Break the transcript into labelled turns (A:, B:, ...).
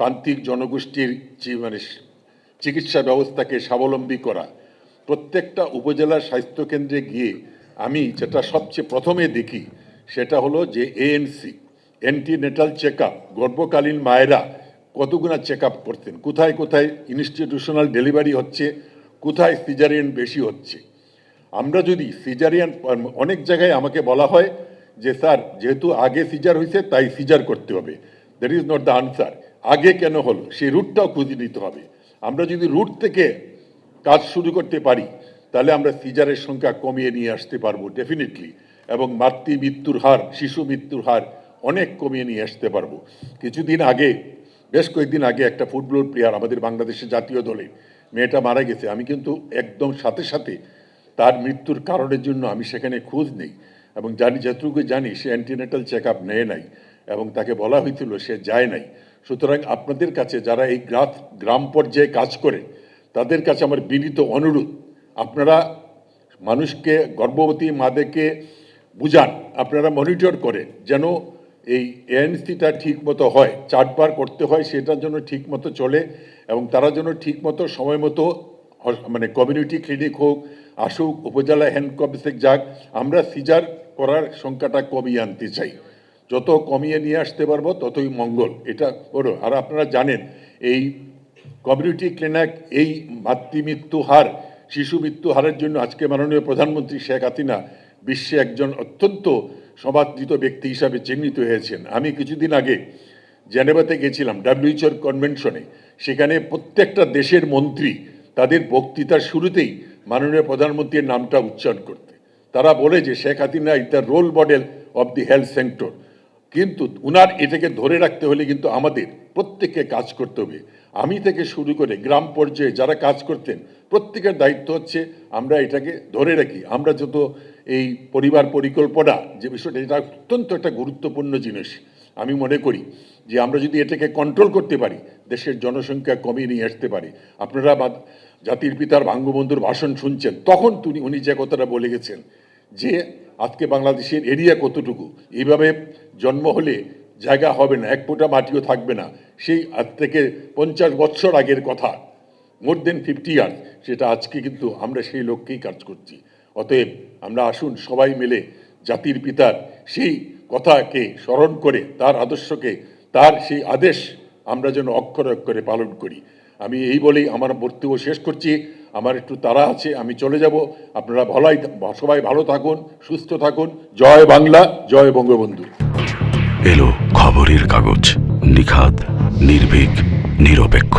A: প্রান্তিক জনগোষ্ঠীর মানে চিকিৎসা ব্যবস্থাকে স্বাবলম্বী করা। প্রত্যেকটা উপজেলা স্বাস্থ্যকেন্দ্রে গিয়ে আমি যেটা সবচেয়ে প্রথমে দেখি, সেটা হলো যে এএনসি অ্যান্টিনেটাল চেক আপ গর্ভকালীন মায়েরা কতগুনা চেক আপ করতেন? কোথায় কোথায় ইনস্টিটিউশনাল ডেলিভারি হচ্ছে? কোথায় সিজারিয়ান বেশি হচ্ছে? আমরা যদি সিজারিয়ান অনেক জায়গায় আমাকে বলা হয় যে, স্যার, যেহেতু আগে সিজার হয়েছে তাই সিজার করতে হবে। That is not the answer আগে কেন হলো? সেই রুটটাও খুঁজে নিতে হবে। আমরা যদি রুট থেকে কাজ শুরু করতে পারি, তাহলে আমরা সিজারের সংখ্যা কমিয়ে নিয়ে আসতে পারব ডেফিনেটলি এবং মাতৃ মৃত্যুর হার, শিশু মৃত্যুর হার অনেক কমিয়ে নিয়ে আসতে পারব। কিছুদিন আগে, বেশ কয়েকদিন আগে একটা ফুটবল প্লেয়ার আমাদের বাংলাদেশের জাতীয় দলে, মেয়েটা মারা গেছে। আমি কিন্তু একদম সাথে সাথে তার মৃত্যুর কারণের জন্য আমি সেখানে খোঁজ নেই। এবং জানি, যতটুকু জানি, সে অ্যান্টিনেটাল চেক আপ নেয় নাই। এবং তাকে বলা হয়েছিল, সে যায় নাই। সুতরাং আপনাদের কাছে যারা এই গ্রাম গ্রাম পর্যায়ে কাজ করে, তাদের কাছে আমার বিনীত অনুরোধ, আপনারা মানুষকে, গর্ভবতী মাদেরকে বুঝান, আপনারা মনিটর করেন যেন এই এএনসিটা ঠিক মতো হয়, চারবার করতে হয় সেটার জন্য ঠিক মতো চলে এবং তারা যেন ঠিক মতো সময় মতো মানে কমিউনিটি ক্লিনিক হোক, আসুক, উপজেলা হ্যান্ড অফিসে যাক, আমরা সিজার করার সংখ্যাটা কমিয়ে আনতে চাই। যত কমিয়ে নিয়ে আসতে পারব ততই মঙ্গল। এটা বড় আর আপনারা জানেন, এই কমিউনিটি ক্লিনিক, এই মাতৃমৃত্যু হার, শিশু মৃত্যু হারের জন্য আজকে মাননীয় প্রধানমন্ত্রী শেখ হাসিনা বিশ্বে একজন অত্যন্ত সমাদৃত ব্যক্তি হিসাবে চিহ্নিত হয়েছেন। আমি কিছুদিন আগে জেনেভাতে গেছিলাম ডাব্লিউএইচওর কনভেনশনে। সেখানে প্রত্যেকটা দেশের মন্ত্রী তাদের বক্তৃতার শুরুতেই মাননীয় প্রধানমন্ত্রীর নামটা উচ্চারণ করতে। তারা বলে যে Sheikh Hasina is the role model of the health sector কিন্তু উনার এটাকে ধরে রাখতে হলে কিন্তু আমাদের প্রত্যেককে কাজ করতে হবে। আমি থেকে শুরু করে গ্রাম পর্যায়ে যারা কাজ করতেন, প্রত্যেকের দায়িত্ব হচ্ছে আমরা এটাকে ধরে রাখি। আমরা যত এই পরিবার পরিকল্পনা, যে বিষয়টা, এটা অত্যন্ত একটা গুরুত্বপূর্ণ জিনিস। আমি মনে করি যে আমরা যদি এটাকে কন্ট্রোল করতে পারি, দেশের জনসংখ্যা কমিয়ে নিয়ে আসতে পারি। আপনারা বা- জাতির পিতার বঙ্গবন্ধুর ভাষণ শুনছেন, তখন তিনি উনি যে কথাটা বলে গেছেন যে আজকে বাংলাদেশের এরিয়া কতটুকু? এইভাবে জন্ম হলে জায়গা হবে না, এক ফোঁটা মাটিও থাকবে না। সেই আজ থেকে পঞ্চাশ বছর আগের কথা। মোর দেন ফিফটি ইয়ার্স সেটা আজকে কিন্তু আমরা সেই লক্ষ্যেই কাজ করছি। অতএব আমরা আসুন সবাই মিলে জাতির পিতার সেই কথাকে স্মরণ করে, তার আদর্শকে, তার সেই আদেশ আমরা যেন অক্ষরে অক্ষরে পালন করি। আমি এই বলেই আমার বক্তব্য শেষ করছি। আমার একটু তারা আছে, আমি চলে যাব। আপনারা ভালোই, সবাই ভালো থাকুন, সুস্থ থাকুন। জয় বাংলা, জয় বঙ্গবন্ধু।
B: এলো খবরের কাগজ, নিখাদ, নির্ভীক, নিরপেক্ষ।